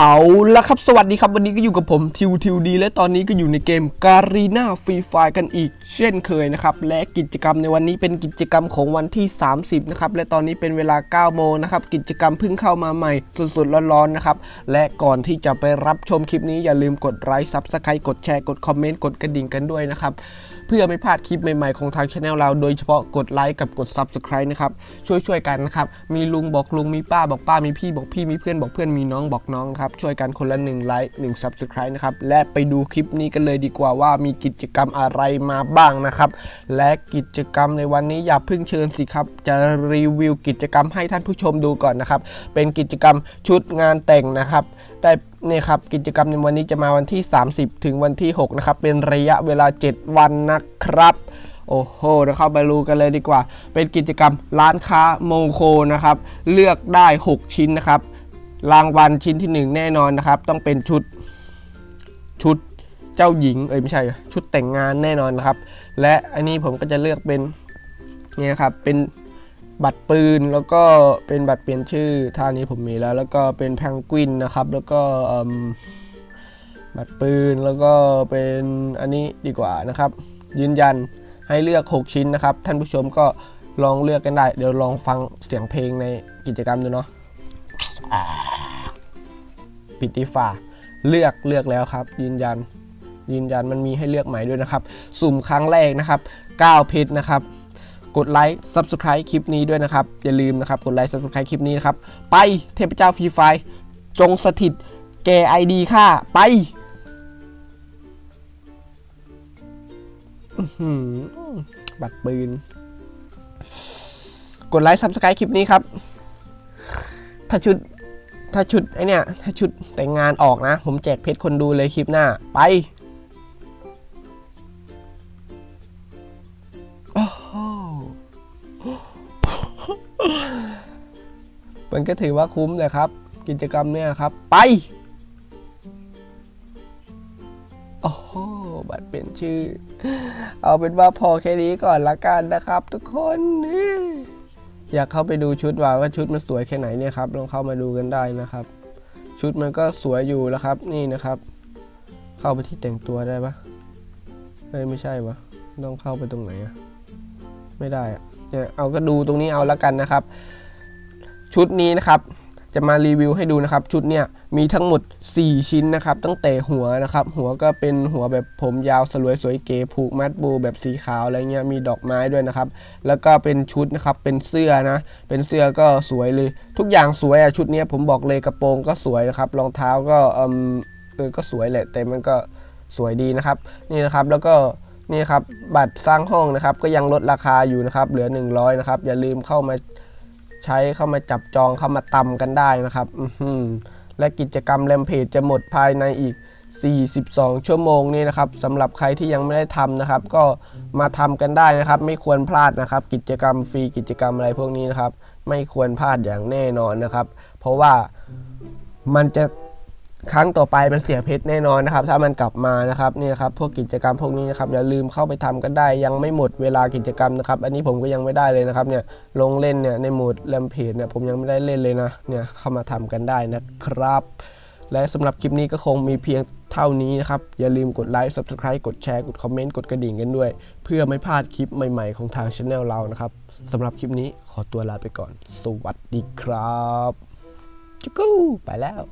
เอาละครับสวัสดีครับวันนี้ก็อยู่กับผมทิวทิวดี และตอนนี้ก็อยู่ในเกมการีนาฟรีไฟกันอีก เช่นเคยนะครับ และกิจกรรมในวันนี้เป็นกิจกรรมของวันที่ 30 นะครับ และตอนนี้เป็นเวลา 9 โมงนะครับ กิจกรรมเพิ่งเข้ามาใหม่สดๆร้อนๆนะครับ และก่อนที่จะไปรับชมคลิปนี้อย่าลืมกดไลค์ซับสไครต์กดแชร์กดคอมเมนต์กดกระดิ่งกันด้วยนะครับ เพื่อไม่พลาดคลิปใหม่ๆของทางช anel เรา โดยเฉพาะกดไลค์กับกด Subscribe นะครับ ช่วยๆกันนะครับ มีลุงบอกลุงมีป้าบอกป้ามีพี่บอกพี่มีเพื่อนบอกเพื่อนมีน้องบอกน้องครับ ช่วยกันคนละ1ไลค์1 Subscribe นะครับ และไปดูคลิปนี้กันเลยดีกว่าว่ามีกิจกรรมอะไรมาบ้างนะครับ และกิจกรรมในวันนี้อย่าเพิ่งเชิญสิครับ จะรีวิวกิจกรรมให้ท่านผู้ชมดูก่อนนะครับ เป็นกิจกรรมชุดงานแต่งนะครับได้นี่ครับกิจกรรมในวันนี้จะมาวันที่ 30 ถึงวันที่ 6 นะครับ เป็นระยะเวลา 7 วันนะครับ โอ้โหเดี๋ยวเข้าไปรู้กันเลยดีกว่า เป็นกิจกรรมร้านค้าโมโคนะครับ เลือกได้ 6 ชิ้นนะครับ รางวัลชิ้นที่ 1 แน่นอนนะครับ ต้องเป็นชุดชุดเจ้าหญิง เอ้ยไม่ใช่ ชุดแต่งงานแน่นอนนะครับ และอันนี้ผมก็จะเลือกเป็นเนี่ยครับเป็น บัตรปืนแล้วก็เป็นบัตรเปลี่ยนชื่อท่านี้ผมมีแล้ว แล้วก็เป็นแพงกวินนะครับ แล้วก็บัตรปืนแล้วก็เป็นอันนี้ดีกว่านะครับ ยืนยันให้เลือก 6 ชิ้นนะครับ ท่านผู้ชมก็ลองเลือกกันได้ เดี๋ยวลองฟังเสียงเพลงในกิจกรรมดูเนาะปิดดีฟาเลือกเลือกแล้วครับ ยืนยัน ยืนยันมันมีให้เลือกใหม่ด้วยนะครับ สุ่มครั้งแรกนะครับ 9 เพชรนะครับ กดไลค์ Subscribe คลิปนี้ด้วยนะครับ อย่าลืมนะครับกดไลค์ Subscribe คลิปนี้นะครับ ไปเทพเจ้าฟรีไฟจงสถิตแก่ไอดีค่าไปบัตรปืน กดไลค์ Subscribe คลิปนี้ครับ ถ้าชุด ถ้าชุดไอเนี่ย ถ้าชุดแต่งงานออกนะ ผมแจกเพชรคนดูเลยคลิปหน้า ไป มันก็ถือว่าคุ้มเลยครับ กิจกรรมเนี่ยครับ ไป โอ้โห บัตรเปลี่ยนชื่อ เอาเป็นว่าพอแค่นี้ก่อนละกันนะครับ ทุกคนอยากเข้าไปดูชุดว่าว่าชุดมันสวยแค่ไหนเนี่ยครับลองเข้ามาดูกันได้นะครับ ชุดมันก็สวยอยู่แล้วครับ นี่นะครับ เข้าไปที่แต่งตัวได้ปะเอ้ยไม่ใช่ปะต้องเข้าไปตรงไหนอะ ไม่ได้อะเอาก็ดูตรงนี้เอาละกันนะครับ ชุดนี้นะครับจะมารีวิวให้ดูนะครับ ชุดเนี่ยมีทั้งหมด 4 ชิ้นนะครับ ตั้งแต่หัวนะครับ หัวก็เป็นหัวแบบผมยาวสลวยสวยเก๋ผูกมัดบูแบบสีขาวอะไรเงี้ยมีดอกไม้ด้วยนะครับ แล้วก็เป็นชุดนะครับเป็นเสื้อนะ เป็นเสื้อก็สวยเลย ทุกอย่างสวยอะชุดเนี้ยผมบอกเลยกระโปรงก็สวยนะครับรองเท้าก็เออก็สวยแหละแต่มันก็สวยดีนะครับ นี่นะครับแล้วก็ นี่ครับบัตรสร้างห้องนะครับ ก็ยังลดราคาอยู่นะครับ เหลือ 100 นะครับ อย่าลืมเข้ามาใช้เข้ามาจับจองเข้ามาตำกันได้นะครับและกิจกรรมแรมเพจจะหมดภายในอีก 42 ชั่วโมงนี้นะครับสำหรับใครที่ยังไม่ได้ทำนะครับ ก็มาทำกันได้นะครับ ไม่ควรพลาดนะครับ กิจกรรมฟรีกิจกรรมอะไรพวกนี้นะครับ ไม่ควรพลาดอย่างแน่นอนนะครับ เพราะว่ามันจะ ครั้งต่อไปมันเสียเพชรแน่นอนนะครับ ถ้ามันกลับมานะครับนี่นะครับพวกกิจกรรมพวกนี้นะครับอย่าลืมเข้าไปทำกันได้ ยังไม่หมดเวลากิจกรรมนะครับ อันนี้ผมก็ยังไม่ได้เลยนะครับเนี่ยลงเล่นเนี่ยในโหมดแรมเพจเนี่ยผมยังไม่ได้เล่นเลยนะเนี่ยเข้ามาทำกันได้นะครับ และสำหรับคลิปนี้ก็คงมีเพียงเท่านี้นะครับ อย่าลืมกดไลค์ Subscribe กดแชร์กดคอมเมนต์กดกระดิ่งกันด้วย เพื่อไม่พลาดคลิปใหม่ๆของทางช anel เรานะครับสำหรับคลิปนี้ขอตัวลาไปก่อน สวัสดีครับจุกูไปแล้ว